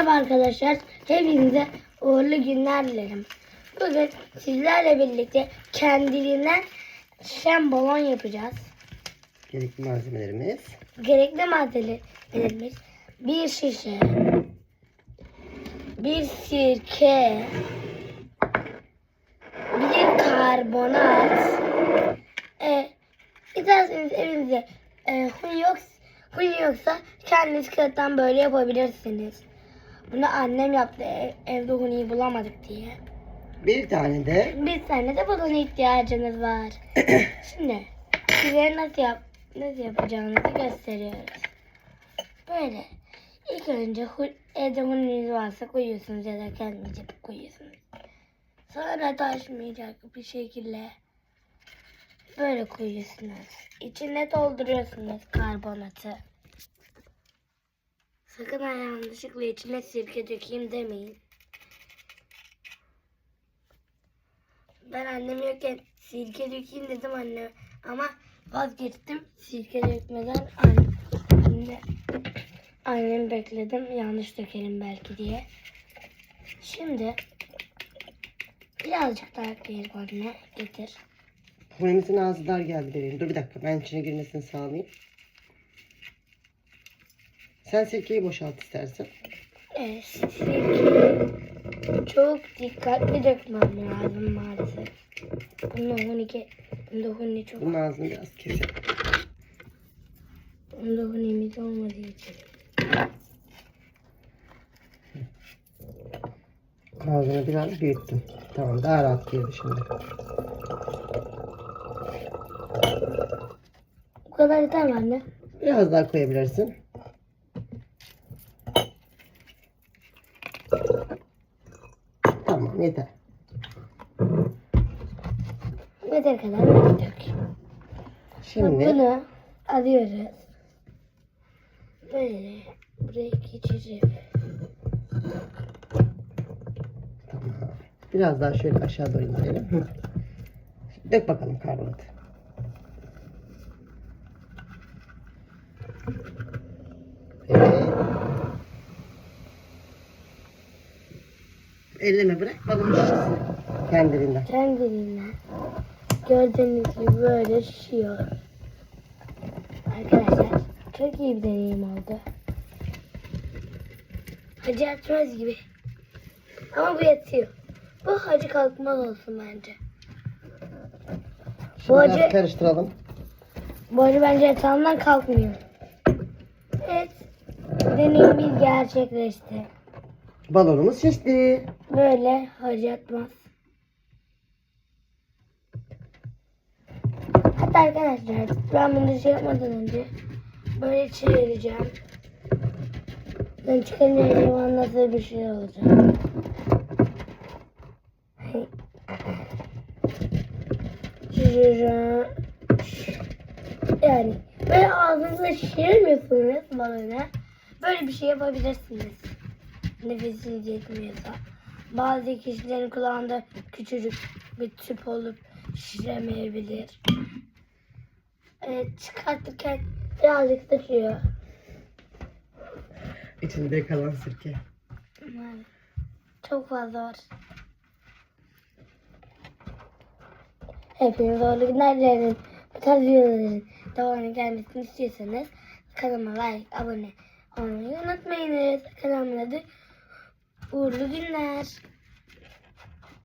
Merhaba arkadaşlar. Hepinize uğurlu günler dilerim. Bugün sizlerle birlikte kendiliğinden şen balon yapacağız. Gerekli malzemelerimiz. Gerekli malzemelerimiz bir şişe, bir sirke, bir karbonat. E, isterseniz evinizde e, hun, yok, hun yoksa kendiniz kağıttan böyle yapabilirsiniz. Bunu annem yaptı ev- evde huniyi bulamadık diye. Bir tane de Bir tane de balona ihtiyacınız var. Şimdi size nasıl yap nasıl yapacağınızı gösteriyoruz. Böyle ilk önce evde huniniz varsa koyuyorsunuz ya da kendiniz yapıp koyuyorsunuz. Sonra taşmayacak bir şekilde böyle koyuyorsunuz. İçine dolduruyorsunuz karbonatı. Sakın ha yanlışlıkla içine sirke dökeyim demeyin. Ben annem yokken sirke dökeyim dedim anne ama vazgeçtim sirke dökmeden anne, anne bekledim yanlış dökerim belki diye. Şimdi birazcık daha ekleyelim anne getir. hunimizin ağzı dar geldi bebeğim. Dur bir dakika ben içine girmesini sağlayayım. Sen sirkeyi boşalt istersen. Evet sirkeyi çok dikkatli dökmem lazım maalesef. Bunda hunike, bunda huni çok, Bunun ağzını biraz keselim. bunda hunimiz olmadığı için. Ağzını biraz büyüttüm. Tamam daha rahat girdi şimdi. Bu kadar yeter mi anne? Biraz daha koyabilirsin. Tamam yeter. Yeter kadar dök. Şimdi Bunu alıyoruz. Böyle buraya geçirip. Biraz daha şöyle aşağı doğru indirelim. Dök bakalım karbonatı. Elleme bırak balon şişsin. Kendiliğinden. kendiliğinden gördüğünüz gibi böyle şişiyor. Arkadaşlar çok iyi bir deneyim oldu. Hacı açmaz gibi. Ama bu yetiyor. Bu hacı kalkmaz olsun bence. Şimdi Bu biraz acı- karıştıralım. Bu hacı bence yatağından kalkmıyor. Evet. Deneyimimiz gerçekleşti. Balonumuz şişti. Böyle hacı yatmaz. Hatta arkadaşlar ben bunu şey yapmadan önce böyle çevireceğim. Ben çıkarınca hayvan nasıl bir şey olacak. Yani böyle ağzınızla şişiremiyorsunuz balonu. Böyle bir şey yapabilirsiniz. Nefesiniz yetmiyorsa. Bazı kişilerin kulağında küçücük bir tüp olup şişiremeyebilir. Evet, çıkartırken birazcık sıçıyor. İçinde kalan sirke. Yani çok fazla var. Hepinize uğurlu günler dilerim. Bu tarz videoların devamını gelmesini istiyorsanız kanalıma like, abone olmayı unutmayınız. Kanalımın adı Uğurlu Günler.